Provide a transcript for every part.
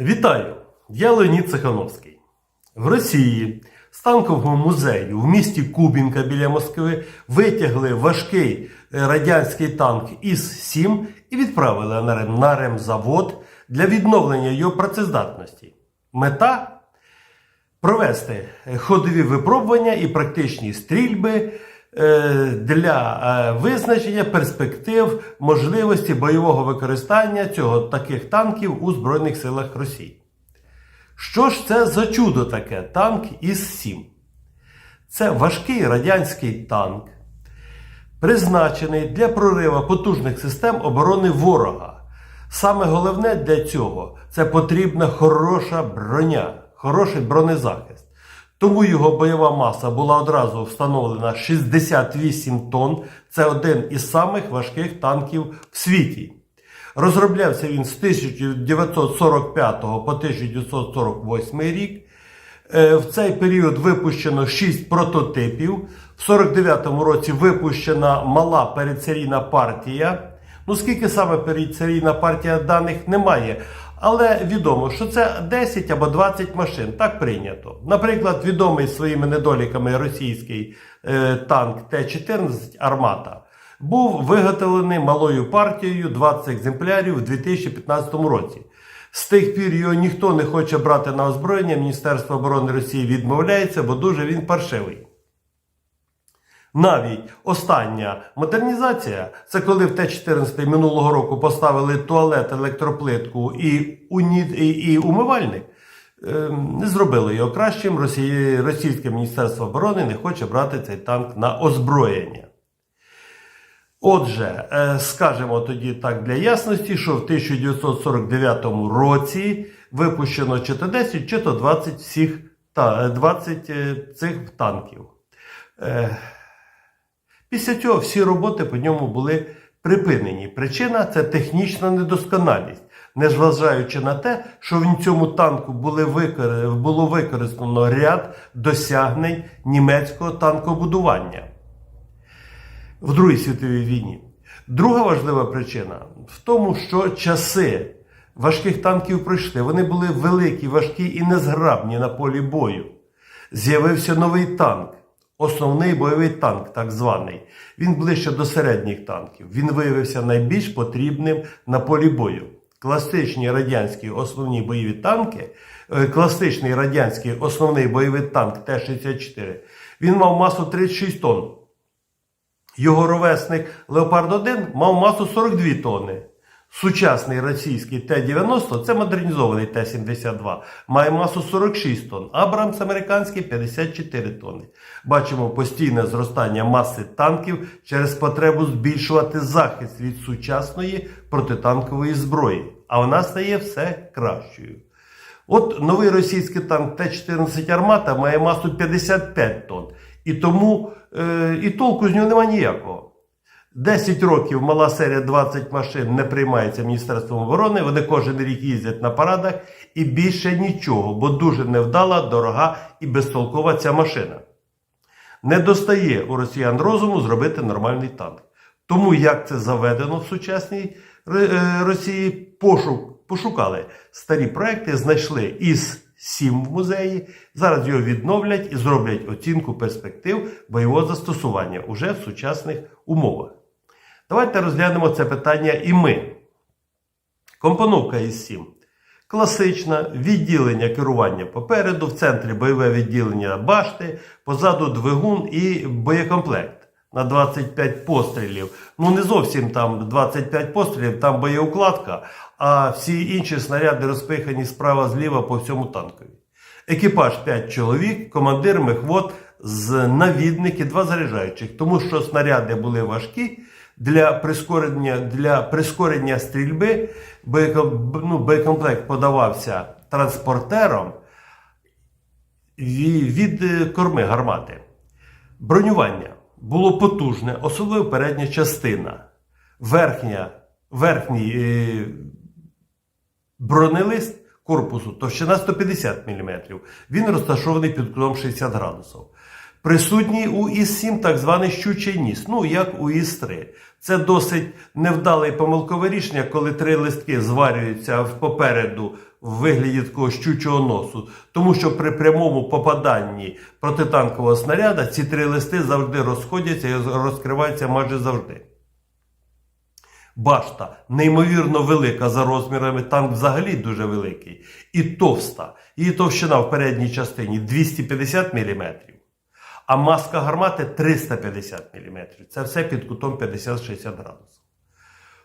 Вітаю! Я Леонід Цехановський. В Росії з танкового музею в місті Кубінка біля Москви витягли важкий е, радянський танк ІС-7 і відправили на ремзавод для відновлення його працездатності. Мета провести е, ходові випробування і практичні стрільби для е, визначення перспектив можливості бойового використання цього таких танків у Збройних силах Росії. Що ж це за чудо таке танк ІС-7? Це важкий радянський танк, призначений для прорива потужних систем оборони ворога. Саме головне для цього це потрібна хороша броня, хороший бронезахист. Тому його бойова маса була одразу встановлена 68 тонн. Це один із самих важких танків в світі. Розроблявся він з 1945 по 1948 рік. Е, В цей період випущено 6 прототипів. В 49-му році випущена мала передсерійна партія. Ну, скільки саме передсерійна партія даних немає. Але відомо, що це 10 або 20 машин. Так прийнято. Наприклад, відомий своїми недоліками російський е, танк Т-14 Армата був виготовлений малою партією 20 екземплярів у 2015 році. З тих пір його ніхто не хоче брати на озброєння. Міністерство оборони Росії відмовляється, бо дуже він паршивий. Навіть остання модернізація це коли в Т-14 минулого року поставили туалет, електроплитку і, уні... і, умивальник. е, Не зробили його кращим. Росії... Російське міністерство оборони не хоче брати цей танк на озброєння. Отже, е, скажемо тоді так для ясності, що в 1949 році випущено чи то 10, чи то 20 всіх 20 е, цих танків. Після цього всі роботи по ньому були припинені. Причина це технічна недосконалість, незважаючи на те, що в цьому танку були викор... було використано ряд досягнень німецького танкобудування в Другій світовій війні. Друга важлива причина в тому, що часи важких танків пройшли. Вони були великі, важкі і незграбні на полі бою. З'явився новий танк, основний бойовий танк, так званий. Він ближче до середніх танків. Він виявився найбільш потрібним на полі бою. Класичні радянські основні бойові танки, е, класичний радянський основний бойовий танк Т-64, він мав масу 36 тонн. Його ровесник Леопард 1 мав масу 42 тонни. Сучасний російський Т-90, це модернізований Т-72, має масу 46 тонн. Абрамс американський 54 тонни. Бачимо постійне зростання маси танків через потребу збільшувати захист від сучасної протитанкової зброї. А вона стає все кращою. От новий російський танк Т-14 Армата має масу 55 тонн. І тому е, і толку з нього нема ніякого. 10 років мала серія 20 машин не приймається Міністерством оборони. Вони кожен рік їздять на парадах і більше нічого, бо дуже невдала, дорога і безтолкова ця машина. Не достає у росіян розуму зробити нормальний танк. Тому як це заведено в сучасній е, Росії, пошук, пошукали старі проекти, знайшли із 7 в музеї. Зараз його відновлять і зроблять оцінку перспектив бойового застосування уже в сучасних умовах. Давайте розглянемо це питання і ми. Компоновка із 7. Класична відділення керування попереду, в центрі бойове відділення башти, позаду двигун і боєкомплект на 25 пострілів. Ну не зовсім там 25 пострілів, там боєукладка, а всі інші снаряди розпихані справа зліва по всьому танкові. Екіпаж 5 чоловік, командир мехвод з навідники, два заряджаючих, тому що снаряди були важкі. Для прискорення, для прискорення стрільби ну, боєкомплект подавався транспортером від е, корми гармати. Бронювання було потужне, особливо передня частина. Верхня, верхній е, бронелист корпусу товщина 150 мм. Він розташований під кутом 60 градусів. Присутній у ІС-7 так званий щучий ніс, ну як у ІС-3. Це досить невдале і помилкове рішення, коли три листки зварюються попереду в вигляді такого щучого носу, тому що при прямому попаданні протитанкового снаряда ці три листи завжди розходяться і розкриваються майже завжди. Башта неймовірно велика за розмірами, танк взагалі дуже великий. І товста. Її товщина в передній частині 250 мм, а маска гармати 350 мм. Це все під кутом 50-60 градусів.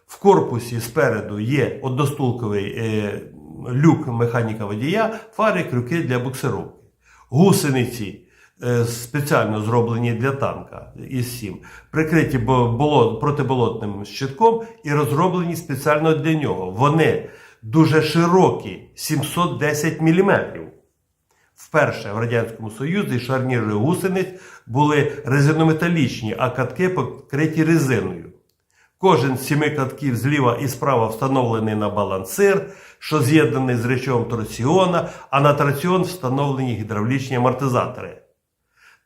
В корпусі спереду є одностулковий е, люк механіка водія, фари, крюки для буксировки. Гусениці е, спеціально зроблені для танка із 7, прикриті болот, протиболотним щитком і розроблені спеціально для нього. Вони дуже широкі, 710 мм. Вперше в Радянському Союзі шарніри гусениць були резинометалічні, а катки покриті резиною. Кожен з сіми катків зліва і справа встановлений на балансир, що з'єднаний з речовом торсіона, а на траціон встановлені гідравлічні амортизатори.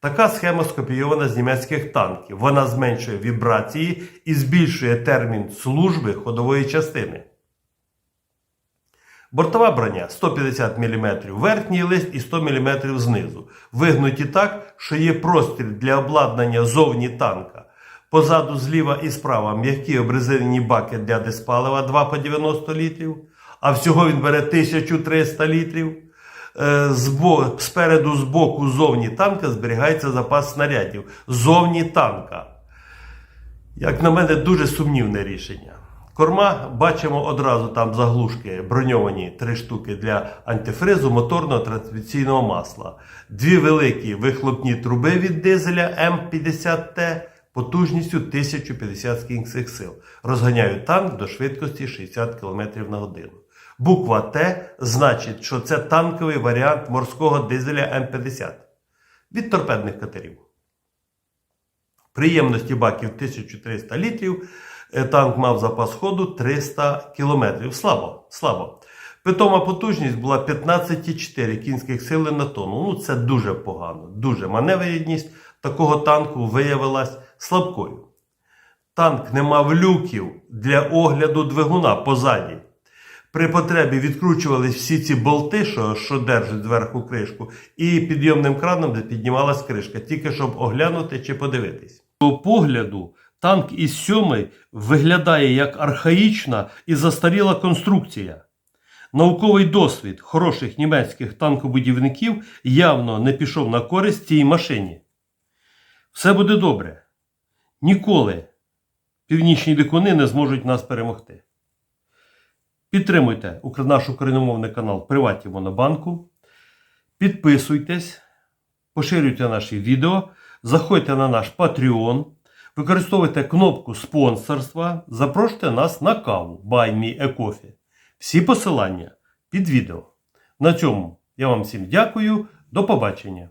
Така схема скопійована з німецьких танків. Вона зменшує вібрації і збільшує термін служби ходової частини. Бортова броня 150 мм верхній лист і 100 мм знизу. Вигнуті так, що є простір для обладнання зовні танка. Позаду зліва і справа м'які обрезинені баки для диспалива 2 по 90 літрів, а всього він бере 1300 літрів. Е, Спереду, збоку, зовні танка зберігається запас снарядів. Зовні танка. Як на мене, дуже сумнівне рішення. Корма бачимо одразу там заглушки броньовані три штуки для антифризу моторного трансмісійного масла. Дві великі вихлопні труби від дизеля М50Т потужністю 1050 кінських сил. Розганяють танк до швидкості 60 км на годину. Буква Т значить, що це танковий варіант морського дизеля М50 від торпедних катерів. Приємності баків 1300 літрів. Е, Танк мав запас ходу 300 км. Слабо, слабо. Питома потужність була 15,4 кінських сили на тонну. Ну, це дуже погано. Дуже маневреність такого танку виявилась слабкою. Танк не мав люків для огляду двигуна позаді. При потребі відкручувались всі ці болти, що, що держать зверху кришку, і підйомним краном піднімалась кришка, тільки щоб оглянути чи подивитись. По погляду, танк із 7 виглядає як архаїчна і застаріла конструкція. Науковий досвід хороших німецьких танкобудівників явно не пішов на користь цій машині. Все буде добре. Ніколи північні дикуни не зможуть нас перемогти. Підтримуйте наш україномовний канал Приваті Монобанку. Підписуйтесь, поширюйте наші відео, заходьте на наш Patreon, використовуйте кнопку спонсорства, запрошуйте нас на каву Buy Me a Coffee. Всі посилання під відео. На цьому я вам всім дякую. До побачення.